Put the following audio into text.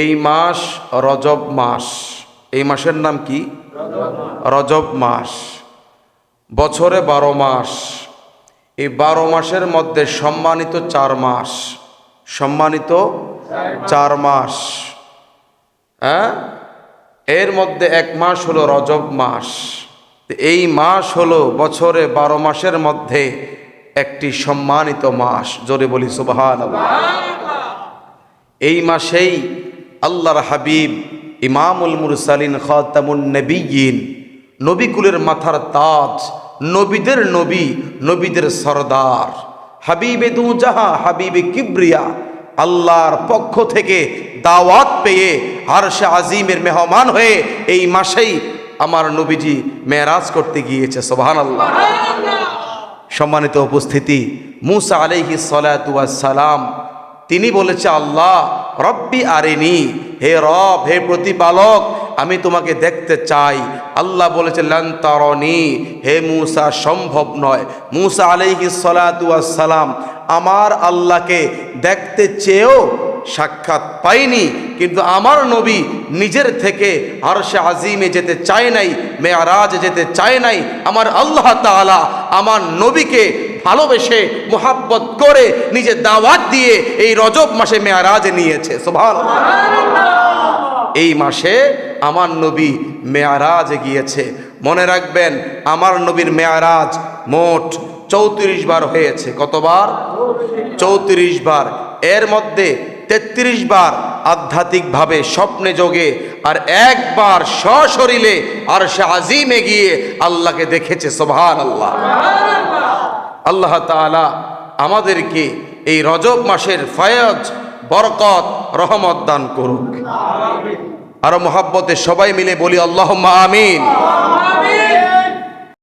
এই মাস রজব মাস। এই মাসের নাম কি? রজব মাস। বছরে বারো মাস। এই বারো মাসের মধ্যে সম্মানিত চার মাস। সম্মানিত চার মাস। হ্যাঁ? এর মধ্যে এক মাস হলো রজব মাস। এই মাস হলো বছরে বারো মাসের মধ্যে একটি সম্মানিত মাস। জোরে বলি সুবহান এই মাসেই আল্লাহর হাবিব ইমামুল মুরসালিন খাতামুন নবীন নবিকুলের মাথার তাজ, নবীদের নবী, নবীদের সরদার। হাবিবে দু জাহা হাবিবে কিবরিয়া, আল্লাহর পক্ষ থেকে দাওয়াত পেয়ে আরশে আজিমের মেহমান হয়ে এই মাসেই আমার নবীজি মেরাজ করতে গিয়েছে সোহান আল্লাহ সম্মানিত উপস্থিতি, মুসা আলাইহি সালাম, তিনি বলেছে, আল্লাহ রব্বি আরেনি, হে রব, হে প্রতিপালক, আমি তোমাকে দেখতে চাই। আল্লাহ বলেছে লান্তারনি হে মূসা, সম্ভব নয়। মুসা আলাইহি সালাম আমার আল্লাহকে দেখতে চেয়েও সাক্ষাৎ পাইনি কিন্তু আমার নবী নিজের থেকে আরশে আজিমে যেতে চায় নাই, মেয়ারাজ যেতে চায় নাই। আমার আল্লাহ তাআলা আমার নবীকে ভালোবেসে মোহাব্বত করে নিজে দাওয়াত দিয়ে এই রজব মাসে মেয়ারাজ নিয়েছে। সোভান এই মাসে আমার নবী মেয়ারাজ গিয়েছে। মনে রাখবেন আমার নবীর মেয়ারাজ মোট চৌত্রিশ বার হয়েছে। কতবার? চৌত্রিশ বার। এর মধ্যে তেত্রিশ বার আধ্যাত্মিকভাবে স্বপ্নে যোগে আর একবার সশরীরে আর সে আজিমে গিয়ে আল্লাহকে দেখেছে। সোভান আল্লাহ আল্লাহ তালা আমাদেরকে এই রজব মাসের ফয়জ, বরকত, রহমত দান করুক। আরও মোহাব্বতে সবাই মিলে বলি আল্লাহ আমিন।